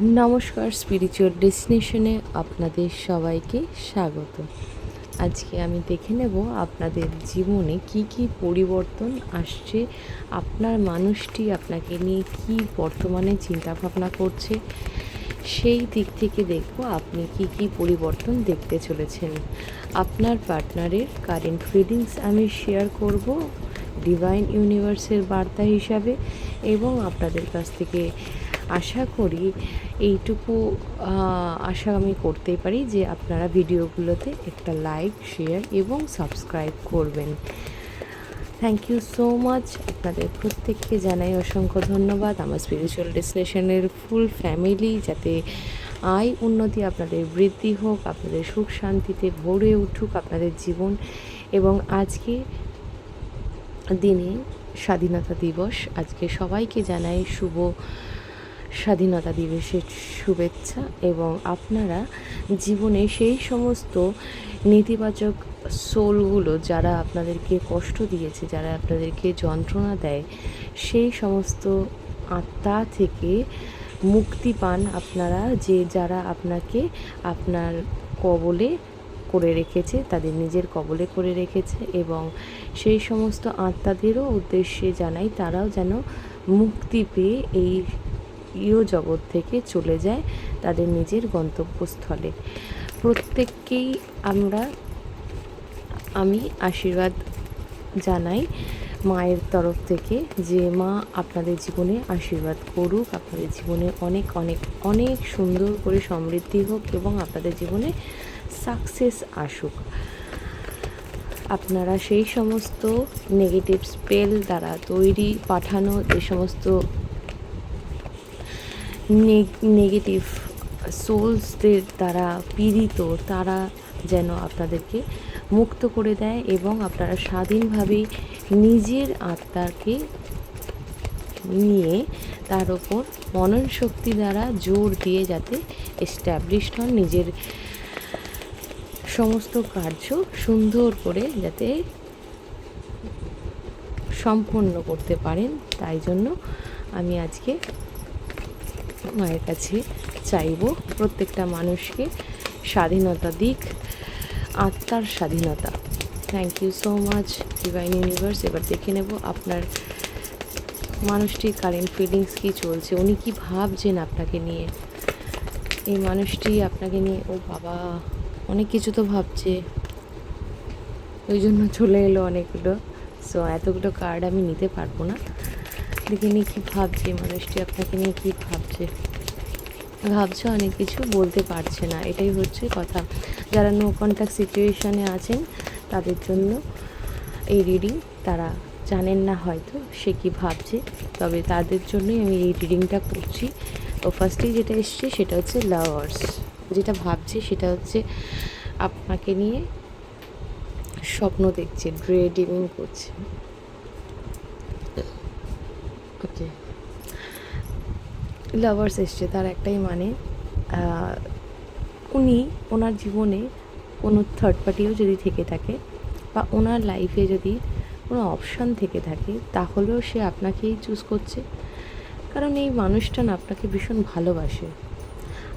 নমস্কার স্পিরিচুয়াল ডেস্টিনেশনে আপনাদের সবাইকে স্বাগত। আজকে আমি দেখে নেব আপনাদের জীবনে কি কি পরিবর্তন আসছে, আপনার মানুষটি আপনাকে নিয়ে কি বর্তমানে চিন্তা ভাবনা করছে, সেই দিক থেকে দেখব আপনি কি কি পরিবর্তন দেখতে চলেছেন। আপনার পার্টনারের কারেন্ট ফিলিংস আমি শেয়ার করব। ডিভাইন ইউনিভার্সের বার্তা হিসাবে এবং আপনাদের কাছ থেকে আশা করি এইটুকু আশা আমি করতেই পারি যে আপনারা ভিডিওগুলোতে একটা লাইক শেয়ার এবং সাবস্ক্রাইব করবেন। থ্যাংক ইউ সো মাচ আপনাদের প্রত্যেককে জানাই অসংখ্য ধন্যবাদ। আমার স্পিরিচুয়াল ডেস্টিনেশনের ফুল ফ্যামিলি যাতে আয় উন্নতি আপনাদের বৃদ্ধি হোক, আপনাদের সুখ শান্তিতে ভরে উঠুক, আপনাদের জীবন এবং আজকে দিনে স্বাধীনতা দিবস। আজকে সবাইকে জানাই শুভ স্বাধীনতা দিবসের শুভেচ্ছা এবং আপনারা জীবনে সেই সমস্ত নেতিবাচক সোলগুলো যারা আপনাদেরকে কষ্ট দিয়েছে, যারা আপনাদেরকে যন্ত্রণা দেয়, সেই সমস্ত আত্মা থেকে মুক্তি পান আপনারা, যে যারা আপনাকে আপনার কবলে করে রেখেছে, তাদের নিজের কবলে করে রেখেছে এবং সেই সমস্ত আত্মাদেরও উদ্দেশ্যে জানাই তারাও যেন মুক্তি পেয়ে এই ইয় জগৎ থেকে চলে যায় তাদের নিজের গন্তব্যস্থলে। প্রত্যেককেই আমরা, আমি আশীর্বাদ জানাই মায়ের তরফ থেকে যে মা আপনাদের জীবনে আশীর্বাদ করুক, আপনাদের জীবনে অনেক অনেক অনেক সুন্দর করে সমৃদ্ধি হোক এবং আপনাদের জীবনে সাকসেস আসুক। আপনারা সেই সমস্ত নেগেটিভ স্পেল দ্বারা তৈরি, পাঠানো, যে সমস্ত নেগেটিভ সোলসদের দ্বারা পীড়িত, তারা যেন আপনাদেরকে মুক্ত করে দেয় এবং আপনারা স্বাধীনভাবে নিজের আত্মাকে নিয়ে তার ওপর মনন শক্তি দ্বারা জোর দিয়ে যাতে এস্টাবলিশড হন, নিজের সমস্ত কার্য সুন্দর করে যাতে সম্পন্ন করতে পারেন। তাই জন্য আমি আজকে মায়ের কাছে চাইব প্রত্যেকটা মানুষকে স্বাধীনতা দিক, আত্মার স্বাধীনতা। Thank you so much divine universe এবার দেখে নেব আপনার মানুষটির কারেন্ট ফিলিংস কী চলছে। উনি কি ভাবছেন আপনাকে নিয়ে? এই মানুষটি আপনাকে নিয়ে, ও বাবা। অনেক কিছু তো ভাবছে। ওই জন্য চলে এলো অনেকগুলো। সো এতগুলো কার্ড আমি নিতে পারব না। দেখে নিয়ে কী ভাবছে, মানুষটি আপনাকে নিয়ে কী ভাবছে। ভাবছে অনেক কিছু, বলতে পারছে না। এটাই হচ্ছে কথা। যারা নো কন্ট্যাক্ট সিচুয়েশানে আছেন, তাদের জন্য এই রিডিং তারা জানেন না হয়তো সে কী ভাবছে। তবে তাদের জন্যই আমি এই রিডিংটা করছি। তো ফার্স্টেই যেটা এসছে, সেটা হচ্ছে লাভার্স যেটা ভাবছে সেটা হচ্ছে আপনাকে নিয়ে স্বপ্ন দেখছে ড্রে করছে। ওকে লাভার্স এসছে তার একটাই মানে উনি ওনার জীবনে কোনো থার্ড পার্টিও যদি থেকে থাকে বা ওনার লাইফে যদি কোনো অপশান থেকে থাকে তাহলেও সে আপনাকেই চুজ করছে। কারণ এই মানুষটা না আপনাকে ভীষণ ভালোবাসে।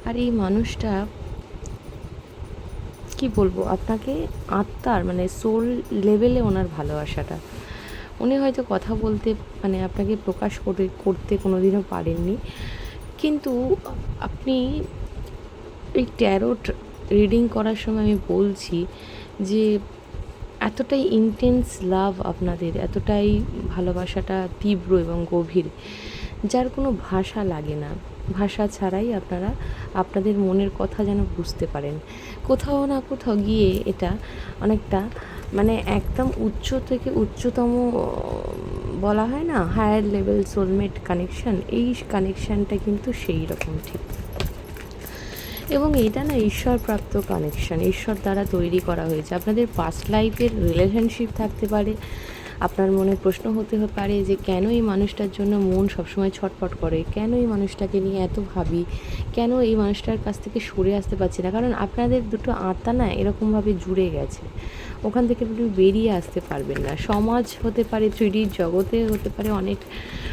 আর এই মানুষটা, কি বলব, আপনাকে আত্মার মানে সোল লেভেলে ওনার ভালোবাসাটা। উনি হয়তো কথা বলতে মানে আপনাকে প্রকাশ করে, করতে কোনো দিনও পারেননি। কিন্তু আপনি এই ট্যারোট রিডিং করার সময় আমি বলছি যে, এতটাই ইন্টেন্স লাভ আপনাদের, এতটাই ভালোবাসাটা তীব্র এবং গভীর, যার কোনো ভাষা লাগে না। ভাষা ছাড়াই আপনারা আপনাদের মনের কথা যেন বুঝতে পারেন। কোথাও না কোথাও গিয়ে এটা অনেকটা মানে একদম উচ্চ থেকে উচ্চতম, বলা হয় না হায়ার লেভেল সোলমেট কানেকশন এই কানেকশানটা কিন্তু সেই রকম ঠিক। এবং এটা না ঈশ্বর প্রাপ্ত কানেকশন ঈশ্বর দ্বারা তৈরি করা হয়েছে। আপনাদের পাস্ট লাইফের রিলেশনশিপ থাকতে পারে আপনার মনে প্রশ্ন হতে পারে যে কেন এই মানুষটার জন্য মন সবসময় ছটফট করে? কেন এই মানুষটাকে নিয়ে এত ভাবি? কেন এই মানুষটার কাছ থেকে সরে আসতে পারছি না? কারণ আপনাদের দুটো আত্মা না এরকমভাবে জুড়ে গেছে। ওখান থেকে আপনি বেরিয়ে আসতে পারবেন না। সমাজ হতে পারে, থ্রিডির জগতে হতে পারে অনেক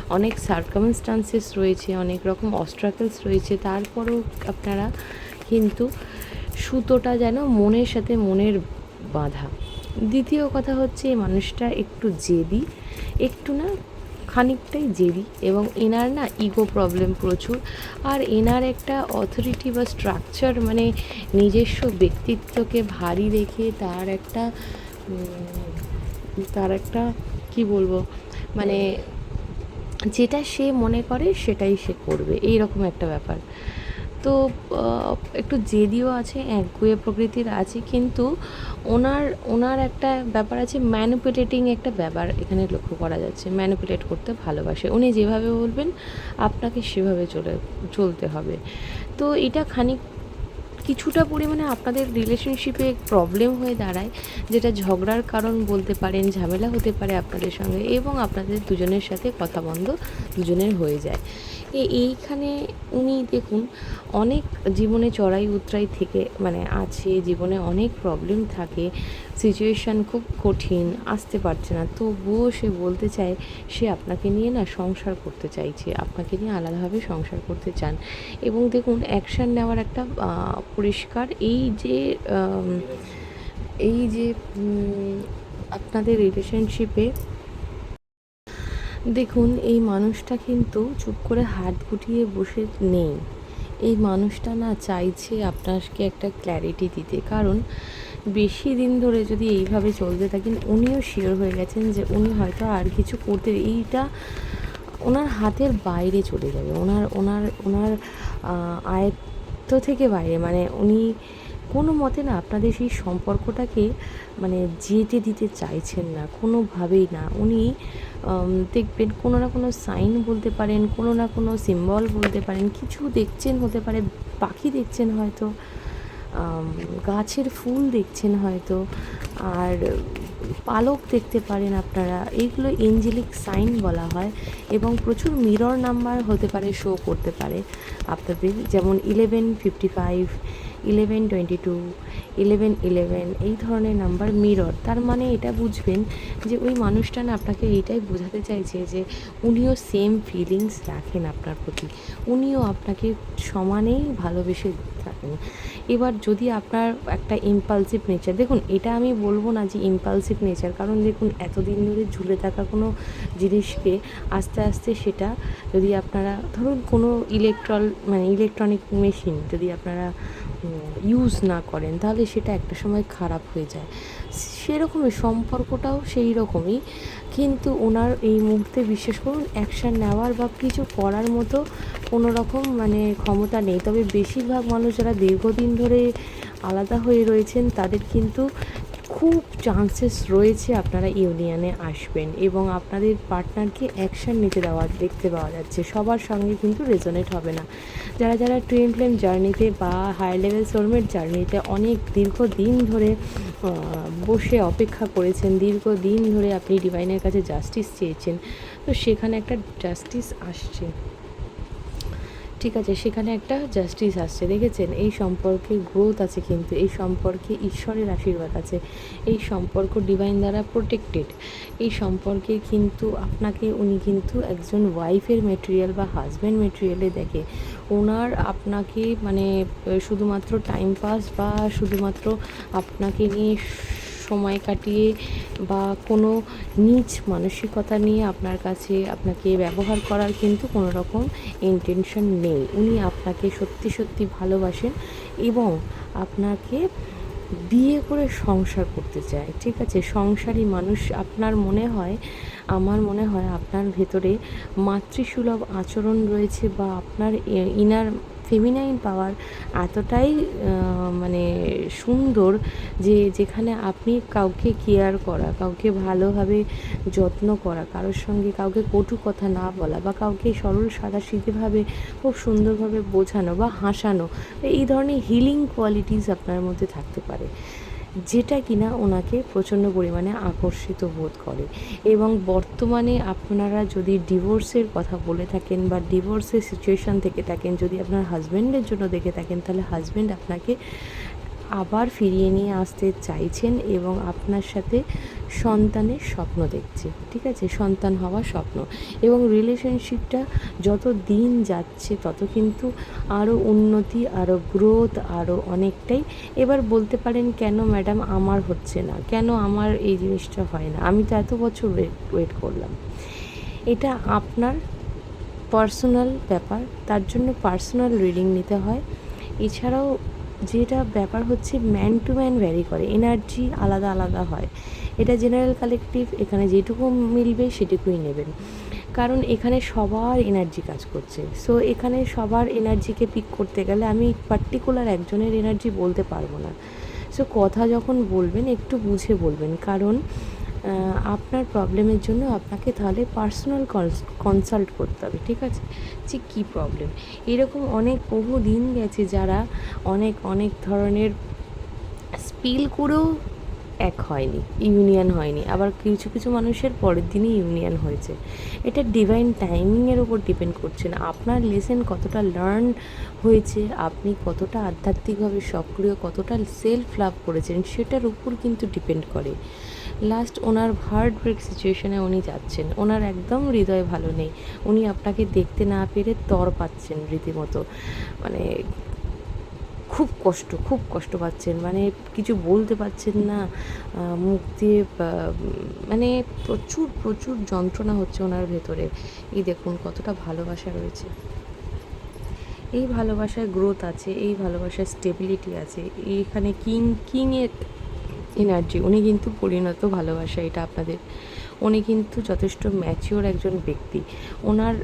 অনেক সার্কামস্টান্সেস রয়েছে, অনেক রকম অস্ট্রাকেলস রয়েছে। তারপরেও আপনারা কিন্তু সুতোটা যেন মনের সাথে মনের বাঁধা। দ্বিতীয় কথা হচ্ছে এই মানুষটা একটু জেদি, একটু না খানিকটাই জেদি এবং এনার না ইগো প্রবলেম প্রচুর। আর এনার একটা অথরিটি বা স্ট্রাকচার মানে নিজস্ব ব্যক্তিত্বকে ভারী রেখে তার একটা তার একটা কি বলব? মানে যেটা সে মনে করে সেটাই সে করবে। এই রকম একটা ব্যাপার। তো একটু জেদিও আছে, একগুয়ে প্রকৃতির আছে, কিন্তু ওনার ওনার একটা ব্যাপার আছে ম্যানুপুলেটিং একটা ব্যাপার এখানে লক্ষ্য করা যাচ্ছে ম্যানুপুলেট করতে ভালোবাসে। উনি যেভাবে বলবেন, আপনাকে সেভাবে চলে, চলতে হবে। তো এটা খানিক, কিছুটা পরিমাণে আপনাদের রিলেশনশিপে প্রবলেম হয়ে দাঁড়ায়, যেটা ঝগড়ার কারণ বলতে পারেন, ঝামেলা হতে পারে আপনাদের সঙ্গে, এবং আপনাদের দুজনের সাথে কথা বন্ধ দুজনের হয়ে যায়। এইখানে উনি দেখুন, অনেক জীবনে চড়াই উতরাই থেকে মানে আছে, জীবনে অনেক প্রবলেম থাকে সিচুয়েশান খুব কঠিন, আসতে পারছে না। তবুও সে বলতে চায়, সে আপনাকে নিয়ে না সংসার করতে চাইছে, আপনাকে নিয়ে আলাদাভাবে সংসার করতে চান। এবং দেখুন অ্যাকশান নেওয়ার একটা পরিষ্কার এই যে এই যে আপনাদের রিলেশনশিপে দেখুন, এই মানুষটা কিন্তু চুপ করে হাত গুটিয়ে বসে নেই। এই মানুষটা না চাইছে আপনাকে একটা ক্ল্যারিটি দিতে। কারণ বেশি দিন ধরে যদি এইভাবে চলতে থাকেন, উনিও শিওর হয়ে গেছেন যে উনি হয়তো আর কিছু করতে এইটা ওনার হাতের বাইরে চলে যাবে। ওনার ওনার ওনার আয়ত্ত থেকে বাইরে। মানে উনি কোনো মতে না আপনাদের সেই সম্পর্কটাকে মানে যেতে দিতে চাইছেন না, কোনোভাবেই না। উনি দেখবেন কোনো না কোনো সাইন বলতে পারেন, কোনো না কোনো সিম্বল বলতে পারেন, কিছু দেখছেন হতে পারে, পাখি দেখছেন হয়তো গাছের ফুল দেখছেন হয়তো, আর পালক দেখতে পারেন আপনারা। এইগুলো এঞ্জেলিক সাইন বলা হয় এবং প্রচুর মিরর নাম্বার হতে পারে শো করতে পারে। আপনাদের যেমন eleven fifty five eleven twenty two eleven eleven এই ধরনের নাম্বার মিরর তার মানে এটা বুঝবেন যে ওই মানুষটা না আপনাকে এইটাই বোঝাতে চাইছে যে উনিও সেম ফিলিংস রাখেন আপনার প্রতি। উনিও আপনাকে সমানেই ভালোবেসে থাকেন। এবার যদি আপনার একটা ইম্পালসিভ নেচার দেখুন, এটা আমি বলব না যে ইম্পালসিভ নেচার কারণ দেখুন, এতদিন ধরে ঝুলে থাকা কোনো জিনিসকে আস্তে আস্তে সেটা যদি আপনারা, ধরুন, কোনো ইলেকট্রল মানে ইলেকট্রনিক মেশিন যদি আপনারা ইউজ না করেন, তাহলে সেটা একটা সময় খারাপ হয়ে যায়। সেরকমই সম্পর্কটাও সেই রকমই, কিন্তু ওনার এই মুহূর্তে বিশ্বাস করুন অ্যাকশান নেওয়ার বা কিছু করার মতো কোনো রকম মানে ক্ষমতা নেই। তবে বেশিরভাগ মানুষ যারা দীর্ঘদিন ধরে আলাদা হয়ে রয়েছেন, তাদের কিন্তু খুব চান্সেস রয়েছে আপনারা ইউনিয়নে আসবেন এবং আপনাদের পার্টনারকে অ্যাকশান নিতে দেওয়া, দেখতে পাওয়া যাচ্ছে। সবার সঙ্গে কিন্তু রেজোনেট হবে না। যারা যারা ট্রেন ফ্লেম জার্নিতে বা হাই লেভেল সোলমেট জার্নিতে অনেক দীর্ঘদিন ধরে বসে অপেক্ষা করেছেন, দীর্ঘদিন ধরে আপনি ডিভাইনের কাছে জাস্টিস চেয়েছেন, তো সেখানে একটা জাস্টিস আসছে। ঠিক আছে, সেখানে একটা জাস্টিস আসছে, দেখেছেন? এই সম্পর্কে গ্রোথ আছে কিন্তু, এই সম্পর্কে ঈশ্বরের আশীর্বাদ আছে, এই সম্পর্ক ডিভাইন দ্বারা প্রোটেক্টেড এই সম্পর্কে কিন্তু আপনাকে, উনি কিন্তু একজন ওয়াইফের মেটেরিয়াল বা হাজব্যান্ড মেটেরিয়ালে দেখে, ওনার আপনাকে মানে শুধুমাত্র টাইম পাস বা শুধুমাত্র আপনাকে নিয়ে সময় কাটিয়ে বা কোনো নিচ মানসিকতা নিয়ে আপনার কাছে আপনাকে ব্যবহার করার কিন্তু কোনো রকম ইন্টেনশন নেই। উনি আপনাকে সত্যি সত্যি ভালোবাসেন এবং আপনাকে বিয়ে করে সংসার করতে চায়। ঠিক আছে? সংসারী মানুষ আপনার মনে হয়, আমার মনে হয় আপনার ভেতরে মাতৃসুলভ আচরণ রয়েছে বা আপনার ইনার ফেমিনাইন পাওয়ার এতটাই মানে সুন্দর যে যেখানে আপনি কাউকে কেয়ার করা, কাউকে ভালোভাবে যত্ন করা, কারোর সঙ্গে কাউকে কটু কথা না বলা বা কাউকে সরল সাদা সিধেভাবে খুব সুন্দরভাবে বোঝানো বা হাসানো, এই ধরনের হিলিং কোয়ালিটিস আপনার মধ্যে থাকতে পারে। যেটা কিনা ওনাকে প্রচণ্ড পরিমাণে আকর্ষিত বোধ করে। এবং বর্তমানে আপনারা যদি ডিভোর্সের কথা বলে থাকেন বা ডিভোর্সের সিচুয়েশান থেকে থাকেন, যদি আপনার হাজব্যান্ডের জন্য দেখে থাকেন, তাহলে হাজব্যান্ড আপনাকে আবার ফিরিয়ে নিয়ে আসতে চাইছেন এবং আপনার সাথে সন্তানের স্বপ্ন দেখছে, ঠিক আছে? সন্তান হওয়ার স্বপ্ন। এবং রিলেশনশিপটা যত দিন যাচ্ছে, তত কিন্তু আরও উন্নতি আরও গ্রোথ আরও অনেকটাই। এবার বলতে পারেন, কেন ম্যাডাম আমার হচ্ছে না? কেন আমার এই জিনিসটা হয় না? আমি তো এত বছর ওয়েট করলাম। এটা আপনার পার্সোনাল ব্যাপার। তার জন্য পার্সোনাল রিডিং নিতে হয়। এছাড়াও যেটা ব্যাপার হচ্ছে ম্যান টু ম্যান ভ্যারি করে এনার্জি আলাদা আলাদা হয়। এটা জেনারেল কালেকটিভ এখানে যেটুকু মিলবে সেটুকুই নেবেন। কারণ এখানে সবার এনার্জি কাজ করছে। সো এখানে সবার এনার্জিকে পিক করতে গেলে আমি পার্টিকুলার একজনের এনার্জি বলতে পারব না। সো কথা যখন বলবেন, একটু বুঝে বলবেন। কারণ আপনার প্রবলেমের জন্য আপনাকে তাহলে পার্সোনাল কনসাল্ট করতে হবে, ঠিক আছে? যে কী প্রবলেম এরকম অনেক বহু দিন গেছে যারা অনেক অনেক ধরনের স্পিল করেও এক হয়নি ইউনিয়ন হয়নি। আবার কিছু কিছু মানুষের পরের দিনই ইউনিয়ন হয়েছে। এটা ডিভাইন টাইমিংয়ের ওপর ডিপেন্ড করছে না। আপনার লেসেন কতটা লার্ন হয়েছে, আপনি কতটা আধ্যাত্মিকভাবে সক্রিয়, কতটা সেলফ লাভ করেছেন, সেটার উপর কিন্তু ডিপেন্ড করে। লাস্ট ওনার হার্ট ব্রেক সিচুয়েশনে উনি যাচ্ছেন। ওনার একদম হৃদয় ভালো নেই। উনি আপনাকে দেখতে না পেরে তর পাচ্ছেন রীতিমতো। মানে খুব কষ্ট খুব কষ্ট পাচ্ছেন। মানে কিছু বলতে পারছেন না। মুখ দিয়ে মানে প্রচুর প্রচুর যন্ত্রণা হচ্ছে ওনার ভেতরে। এই দেখুন কতটা ভালোবাসা রয়েছে। এই ভালোবাসায় গ্রোথ আছে, এই ভালোবাসায় স্টেবিলিটি আছে। এইখানে কিং কিংয়ের এনার্জি উনি কিন্তু পরিণত ভালোবাসা, এটা আপনাদের। উনি কিন্তু যথেষ্ট ম্যাচিওর একজন ব্যক্তি। ওনার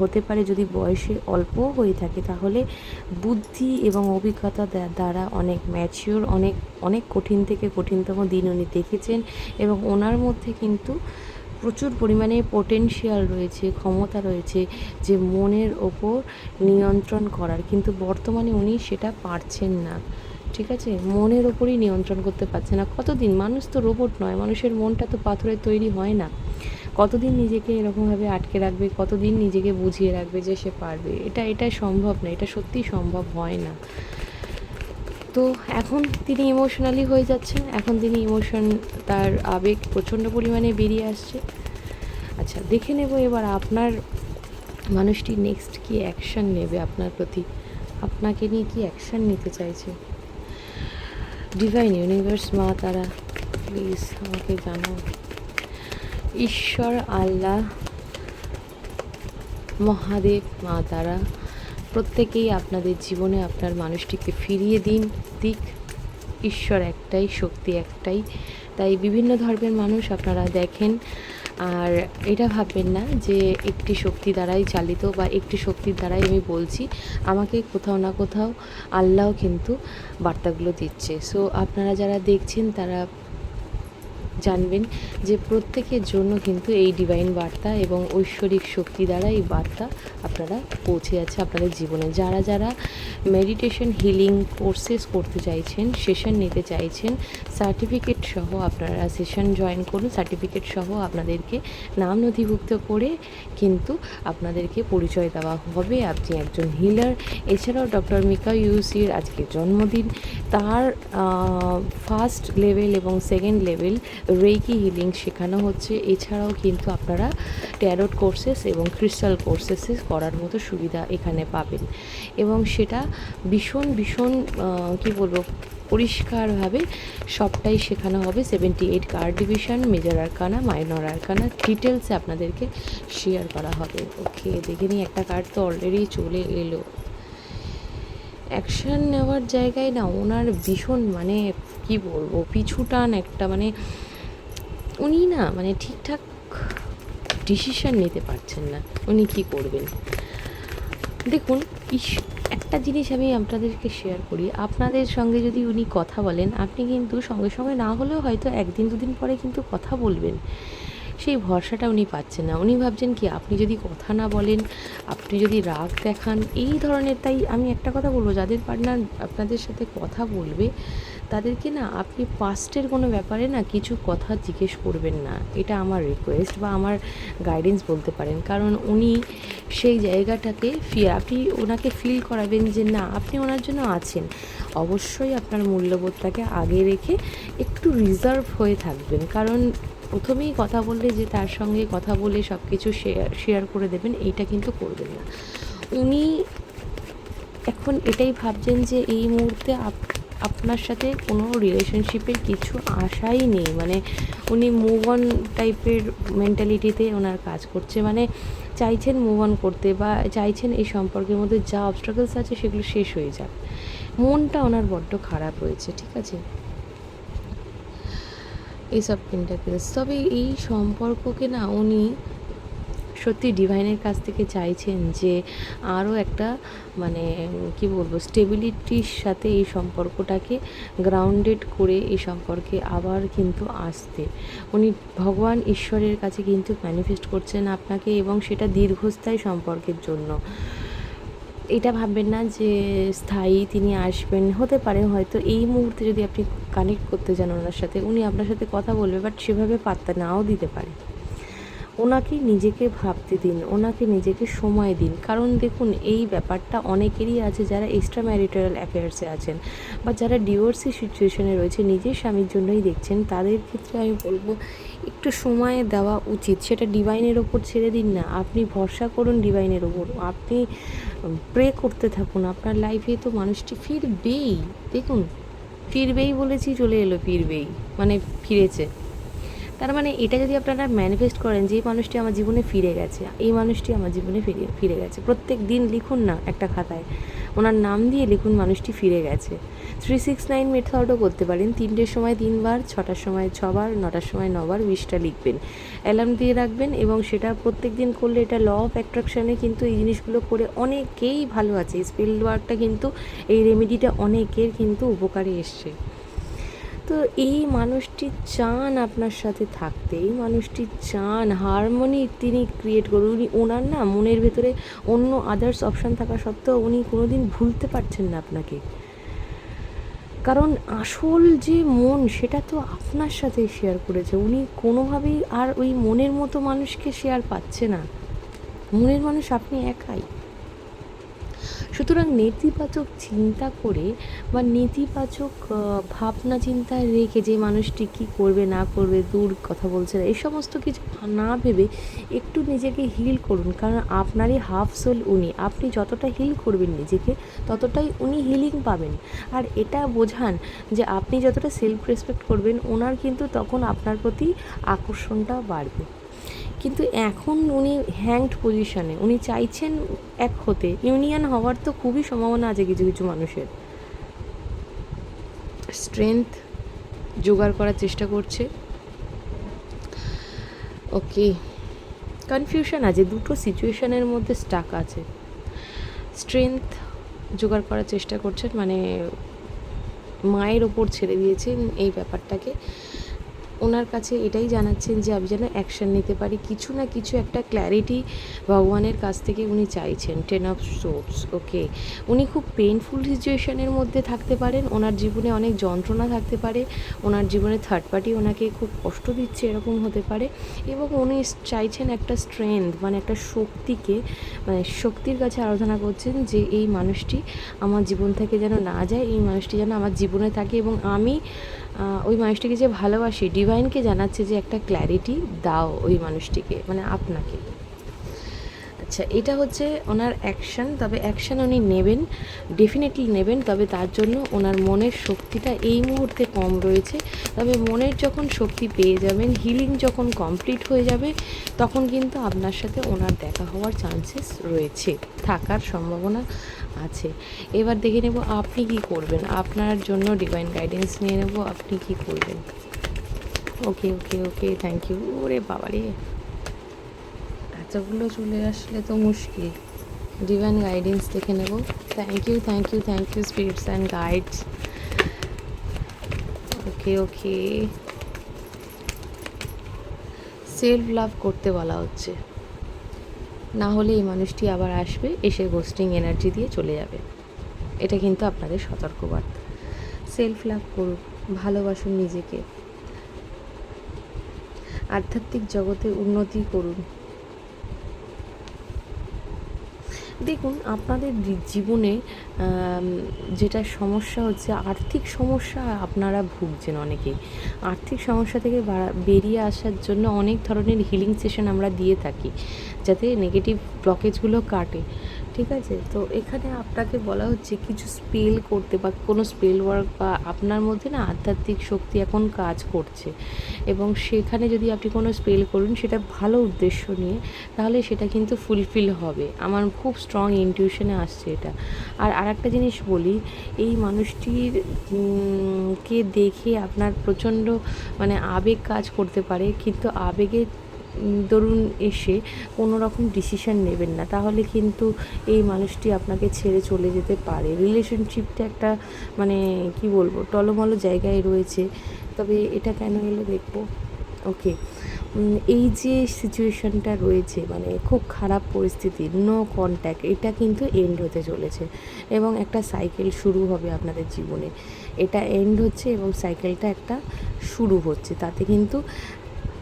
হতে পারে যদি বয়সে অল্প হয়ে থাকে, তাহলে বুদ্ধি এবং অভিজ্ঞতা দ্বারা অনেক ম্যাচিওর অনেক অনেক কঠিন থেকে কঠিনতম দিন উনি দেখেছেন এবং ওনার মধ্যে কিন্তু প্রচুর পরিমাণে পোটেনশিয়াল রয়েছে, ক্ষমতা রয়েছে যে মনের ওপর নিয়ন্ত্রণ করার। কিন্তু বর্তমানে উনি সেটা পারছেন না। ঠিক আছে? মনের ওপরই নিয়ন্ত্রণ করতে পারছে না। কতদিন? মানুষ তো রোবট নয়। মানুষের মনটা তো পাথরের তৈরি হয় না। কতদিন নিজেকে এরকমভাবে আটকে রাখবে? কতদিন নিজেকে বুঝিয়ে রাখবে যে সে পারবে? এটা এটা সম্ভব না। এটা সত্যিই সম্ভব হয় না। তো এখন তিনি ইমোশনালি হয়ে যাচ্ছেন। এখন তিনি ইমোশন তার আবেগ প্রচণ্ড পরিমাণে বেরিয়ে আসছে। আচ্ছা দেখে নেব এবার আপনার মানুষটি নেক্সট কি অ্যাকশন নেবে আপনার প্রতি? আপনাকে নিয়ে কি অ্যাকশন নিতে চাইছে? ডিভাইন ইউনিভার্স মা তারা প্লিজ আমাকে জানাও। ঈশ্বর, আল্লাহ, মহাদেব, মা তারা, প্রত্যেকেই আপনাদের জীবনে আপনার মানুষটিকে ফিরিয়ে দিন, দিক। ঈশ্বর একটাই, শক্তি একটাই। তাই বিভিন্ন ধর্মের মানুষ আপনারা দেখেন আর এটা ভাববেন না যে একটি শক্তি দ্বারাই চালিত বা একটি শক্তির দ্বারাই আমি বলছি, আমাকে কোথাও না কোথাও আল্লাহ কিন্তু বার্তাগুলো দিচ্ছে। সো আপনারা যারা দেখছেন, তারা জানবেন যে প্রত্যেকের জন্য কিন্তু এই ডিভাইন বার্তা এবং ঐশ্বরিক শক্তি দ্বারা এই বার্তা আপনারা পৌঁছে যাচ্ছে আপনাদের জীবনে। যারা যারা মেডিটেশন হিলিং কোর্সেস করতে চাইছেন সেশন নিতে চাইছেন সার্টিফিকেট সহ আপনারা সেশন জয়েন করুন। সার্টিফিকেট সহ আপনাদেরকে নাম নথিভুক্ত করে কিন্তু আপনাদেরকে পরিচয় দেওয়া হবে। আপনি একজন হিলার এছাড়াও ডক্টর মিকা ইউসির আজকে জন্মদিন। তার ফার্স্ট লেভেল এবং সেকেন্ড লেভেল রেকি হিলিং শেখানো হচ্ছে। এছাড়াও কিন্তু আপনারা ট্যারোট কোর্সেস এবং ক্রিস্টাল কোর্সেস করার মতো সুবিধা এখানে পাবেন। এবং সেটা ভীষণ ভীষণ কি বলব, পরিষ্কারভাবে সবটাই শেখানো হবে। Seventy eight card division major arcana minor arcana ডিটেলসে আপনাদেরকে শেয়ার করা হবে। ওকে দেখে নিই, একটা কার্ড তো অলরেডি চলে এলো। অ্যাকশান নেওয়ার জায়গায় না ওনার ভীষণ মানে কি বলব, পিছু টান একটা মানে উনি না মানে ঠিকঠাক ডিসিশন নিতে পারছেন না। উনি কি করবেন? দেখুন একটা জিনিস আমি আপনাদেরকে শেয়ার করি। আপনাদের সঙ্গে যদি উনি কথা বলেন, আপনি কিন্তু সঙ্গে সঙ্গে না হলেও হয়তো একদিন, দুদিন পরে কিন্তু কথা বলবেন। সেই ভরসাটা উনি পাচ্ছেন না। উনি ভাবছেন কি, আপনি যদি কথা না বলেন, আপনি যদি রাগ দেখান, এই ধরনের। তাই আমি একটা কথা বলব, যাদের পার্টনার আপনাদের সাথে কথা বলবে তাদেরকে না আপনি পাস্টের কোনো ব্যাপারে না কিছু কথা জিজ্ঞেস করবেন না। এটা আমার রিকোয়েস্ট বা আমার গাইডেন্স বলতে পারেন। কারণ উনি সেই জায়গাটাকে ফি আপনি ওনাকে ফিল করাবেন যে না, আপনি ওনার জন্য আছেন। অবশ্যই আপনার মূল্যবোধটাকে আগে রেখে একটু রিজার্ভ হয়ে থাকবেন। কারণ প্রথমেই কথা বললে যে তার সঙ্গে কথা বলে সব কিছু শেয়ার শেয়ার করে দেবেন, এইটা কিন্তু করবেন না। উনি এখন এটাই ভাবছেন যে এই মুহূর্তে আপনার সাথে কোনো রিলেশনশিপের কিছু আশাই নেই। মানে উনি মুভ অন টাইপের মেন্টালিটিতে ওনার কাজ করছে। মানে চাইছেন মুভ অন করতে বা চাইছেন এই সম্পর্কের মধ্যে যা অবস্ট্রাগলস আছে সেগুলো শেষ হয়ে যাক। মনটা ওনার বড্ড খারাপ হয়েছে, ঠিক আছে? এইসব পেন্টাকেলস তবে এই সম্পর্ককে না উনি সত্যি ডিভাইনের কাছ থেকে চাইছেন যে আরও একটা মানে কি বলব স্টেবিলিটির সাথে এই সম্পর্কটাকে গ্রাউন্ডেড করে এই সম্পর্কে আবার কিন্তু আসতে। উনি ভগবান ঈশ্বরের কাছে কিন্তু ম্যানিফেস্ট করছেন আপনাকে এবং সেটা দীর্ঘস্থায়ী সম্পর্কের জন্য। এটা ভাববেন না যে স্থায়ী তিনি আসবেন, হতে পারে হয়তো এই মুহূর্তে যদি আপনি কানেক্ট করতে যান ওনার সাথে, উনি আপনার সাথে কথা বলবে বাট সেভাবে পাত্তা নাও দিতে পারে। ওনাকে নিজেকে ভাবতে দিন, ওনাকে নিজেকে সময় দিন। কারণ দেখুন, এই ব্যাপারটা অনেকেরই আছে যারা এক্সট্রা ম্যারিটাল অ্যাফেয়ার্সে আছেন বা যারা ডিভোর্সি সিচুয়েশনে রয়েছে, নিজের স্বামীর জন্যই দেখছেন, তাদের ক্ষেত্রে আমি বলব, একটু সময় দেওয়া উচিত। সেটা ডিভাইনের ওপর ছেড়ে দিন না। আপনি ভরসা করুন ডিভাইনের ওপর। আপনি প্রে করতে থাকুন। আপনার লাইফে তো মানুষটি ফিরবেই। দেখুন, ফিরবেই বলেছি, চলে এলো, ফিরবেই। মানে ফিরেছে। তার মানে এটা যদি আপনারা ম্যানিফেস্ট করেন যে মানুষটি আমার জীবনে ফিরে গেছে, এই মানুষটি আমার জীবনে ফিরে ফিরে গেছে। প্রত্যেক দিন লিখুন না একটা খাতায়। ওনার নাম দিয়ে লিখুন মানুষটি ফিরে গেছে। থ্রি সিক্স নাইন মেথডও করতে পারেন। তিনটের সময় তিনবার, ছটার সময় ছবার, নটার সময় নবার উইশটা লিখবেন। অ্যালার্ম দিয়ে রাখবেন এবং সেটা প্রত্যেক দিন করলে এটা ল অফ অ্যাট্রাকশানে কিন্তু এই জিনিসগুলো করে অনেকেই ভালো আছে। স্পেল ওয়ার্কটা কিন্তু, এই রেমেডিটা অনেকের কিন্তু উপকারে এসছে। তো এই মানুষটি চান আপনার সাথে থাকতে, এই মানুষটি চান হারমোনি তিনি ক্রিয়েট করুন। উনি, ওনার না মনের ভেতরে অন্য আদার্স অপশান থাকা সত্ত্বেও উনি কোনো দিন ভুলতে পারছেন না আপনাকে। কারণ আসল যে মন, সেটা তো আপনার সাথে শেয়ার করেছে। উনি কোনোভাবেই আর ওই মনের মতো মানুষকে শেয়ার পাচ্ছে না। মনের মানুষ আপনি একাই। সুতরাং নেতিবাচক চিন্তা করে বা নেতিবাচক ভাবনা চিন্তায় রেখে যে মানুষটি কী করবে, না করবে, দূর কথা বলছে না, এই সমস্ত কিছু না ভেবে একটু নিজেকে হিল করুন। কারণ আপনারই হাফ সোল উনি। আপনি যতটা হিল করবেন নিজেকে, ততটাই উনি হিলিং পাবেন। আর এটা বোঝান যে আপনি যতটা সেলফ রেসপেক্ট করবেন, ওনার কিন্তু তখন আপনার প্রতি আকর্ষণটা বাড়বে। কিন্তু এখন উনি হ্যাংড পজিশনে উনি চাইছেন এক হতে। ইউনিয়ন হওয়ার তো খুবই সম্ভাবনা আছে কিছু কিছু মানুষের। স্ট্রেংথ জোগাড় করার চেষ্টা করছে। ওকে কনফিউশন আছে। দুটো সিচুয়েশনের মধ্যে স্টাক আছে। স্ট্রেংথ জোগাড় করার চেষ্টা করছেন মানে মায়ের ওপর ছেড়ে দিয়েছেন এই ব্যাপারটাকে। ওনার কাছে এটাই জানাচ্ছেন যে আমি যেন অ্যাকশন নিতে পারি। কিছু না কিছু একটা ক্ল্যারিটি ভগবানের কাছ থেকে উনি চাইছেন টেন অফ সোর্স ওকে উনি খুব পেনফুল সিচুয়েশনের মধ্যে থাকতে পারেন, ওনার জীবনে অনেক যন্ত্রণা থাকতে পারে, ওনার জীবনে থার্ড পার্টি ওনাকে খুব কষ্ট দিচ্ছে এরকম হতে পারে এবং উনি চাইছেন একটা স্ট্রেংথ মানে একটা শক্তিকে মানে শক্তির কাছে আরাধনা করছেন যে এই মানুষটি আমার জীবন থেকে যেন না যায়, এই মানুষটি যেন আমার জীবনে থাকে এবং আমি ওই মানুষটিকে যে ভালোবাসি, ডিভাইনকে জানাচ্ছে যে একটা ক্ল্যারিটি দাও ওই মানুষটিকে মানে আপনাকে। আচ্ছা এটা হচ্ছে ওনার অ্যাকশন তবে অ্যাকশন উনি নেবেন ডেফিনেটলি নেবেন, তবে তার জন্য ওনার মনের শক্তিটা এই মুহূর্তে কম রয়েছে। তবে মনের যখন শক্তি পেয়ে যাবেন হিলিং যখন কমপ্লিট হয়ে যাবে, তখন কিন্তু আপনার সাথে ওনার দেখা হওয়ার চান্সেস রয়েছে, থাকার সম্ভাবনা আছে। এবার দেখে নেব আপনি কি করবেন। আপনার জন্য ডিভাইন গাইডেন্স নিয়ে নেব, আপনি কি করবেন। ওকে ওকে ওকে থ্যাংক ইউ ওরে বাবারে। এতগুলো চলে আসলে তো মুশকিল। ডিভাইন গাইডেন্স দেখে নেব। Thank you thank you thank you spirits and guides okay okay. Self love করতে বলা হচ্ছে। না হলে এই মানুষটি আবার আসবে, এসে গোস্টিং এনার্জি দিয়ে চলে যাবে। এটা কিন্তু আপনাদের সতর্কবার্তা। সেলফ লাভ করুন ভালোবাসুন নিজেকে। আধ্যাত্মিক জগতে উন্নতি করুন। দেখুন, আপনাদের জীবনে যেটা সমস্যা হচ্ছে, আর্থিক সমস্যা আপনারা ভুগছেন অনেকেই। আর্থিক সমস্যা থেকে বেরিয়ে আসার জন্য অনেক ধরনের হিলিং সেশন আমরা দিয়ে থাকি, যাতে নেগেটিভ ব্লকেজগুলো কাটে। ঠিক আছে? তো এখানে আপনাকে বলা হচ্ছে কিছু স্পেল করতে বা কোনো স্পেল ওয়ার্ক বা আপনার মধ্যে না আধ্যাত্মিক শক্তি এখন কাজ করছে। এবং সেখানে যদি আপনি কোনো স্পেল করুন সেটা ভালো উদ্দেশ্য নিয়ে, তাহলে সেটা কিন্তু ফুলফিল হবে। আমার খুব স্ট্রং ইনটিউশনে আসছে এটা। আর আরেকটা জিনিস বলি, এই মানুষটির কে দেখে আপনার প্রচণ্ড মানে আবেগ কাজ করতে পারে, কিন্তু আবেগে দরুন এসে কোনো রকম ডিসিশন নেবেন না, তাহলে কিন্তু এই মানুষটি আপনাকে ছেড়ে চলে যেতে পারে। রিলেশনশিপটা একটা মানে কি বলব, টলমলো জায়গায় রয়েছে। তবে এটা কেন এলো দেখব? ওকে এই যে সিচুয়েশনটা রয়েছে মানে খুব খারাপ পরিস্থিতি নো কন্ট্যাক্ট এটা কিন্তু এন্ড হতে চলেছে। এবং একটা সাইকেল শুরু হবে আপনাদের জীবনে। এটা এন্ড হচ্ছে এবং সাইকেলটা একটা শুরু হচ্ছে। তাতে কিন্তু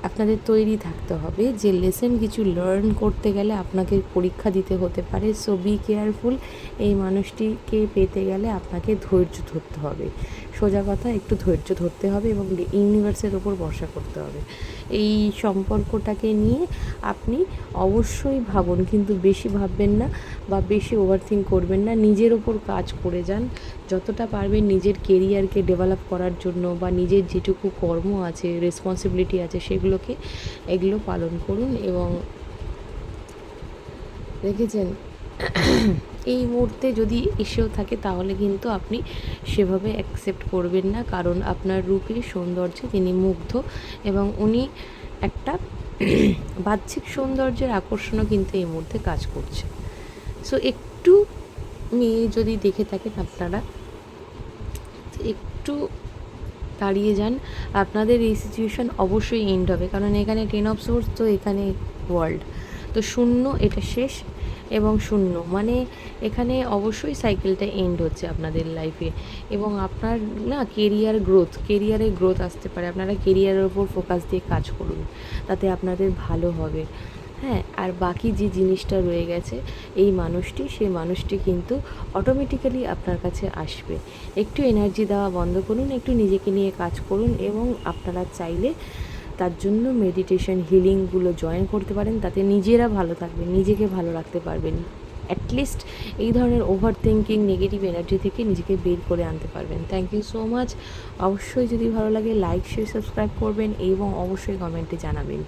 আপনাদের তৈরি থাকতে হবে। যে লেসেন কিছু লার্ন করতে গেলে আপনাকে পরীক্ষা দিতে হতে পারে। সো বি কেয়ারফুল এই মানুষটিকে পেতে গেলে আপনাকে ধৈর্য ধরতে হবে। সোজা কথা, একটু ধৈর্য ধরতে হবে এবং ইউনিভার্সের ওপর ভরসা করতে হবে। এই সম্পর্কটাকে নিয়ে আপনি অবশ্যই ভাবুন, কিন্তু বেশি ভাববেন না বা বেশি ওভারথিঙ্ক করবেন না। নিজের ওপর কাজ করে যান। যতটা পারবেন নিজের কেরিয়ারকে ডেভেলপ করার জন্য বা নিজের যেটুকু কর্ম আছে রেসপন্সিবিলিটি আছে, সেগুলোকে এগুলো পালন করুন এবং দেখেছেন এই মুহূর্তে যদি এসেও থাকে, তাহলে কিন্তু আপনি সেভাবে অ্যাকসেপ্ট করবেন না। কারণ আপনার রূপে সৌন্দর্যে তিনি মুগ্ধ এবং উনি একটা বাহ্যিক সৌন্দর্যের আকর্ষণও কিন্তু এই মুহূর্তে কাজ করছে। সো একটু মেয়ে যদি দেখে থাকেন আপনারা, একটু দাঁড়িয়ে যান। আপনাদের এই সিচুয়েশন অবশ্যই এন্ড হবে। কারণ এখানে টেন অফ সোর্স তো এখানে ওয়ার্ল্ড তো শূন্য, এটা শেষ। এবং শূন্য। মানে এখানে অবশ্যই সাইকেলটা এন্ড হচ্ছে আপনাদের লাইফে এবং আপনার না কেরিয়ার গ্রোথ কেরিয়ারে গ্রোথ আসতে পারে। আপনারা কেরিয়ারের ওপর ফোকাস দিয়ে কাজ করুন। তাতে আপনাদের ভালো হবে। হ্যাঁ আর বাকি যে জিনিসটা রয়ে গেছে, এই মানুষটি সেই মানুষটি কিন্তু অটোমেটিক্যালি আপনার কাছে আসবে। একটু এনার্জি দেওয়া বন্ধ করুন, একটু নিজেকে নিয়ে কাজ করুন এবং আপনারা চাইলে তার জন্য মেডিটেশন হিলিংগুলো জয়েন করতে পারেন, তাতে নিজেরা ভালো থাকবেন, নিজেকে ভালো রাখতে পারবেন। অ্যাটলিস্ট এই ধরনের ওভার থিঙ্কিং নেগেটিভ এনার্জি থেকে নিজেকে বের করে আনতে পারবেন। থ্যাংক ইউ সো মাচ অবশ্যই যদি ভালো লাগে লাইক শেয়ার সাবস্ক্রাইব করবেন এবং অবশ্যই কমেন্টে জানাবেন।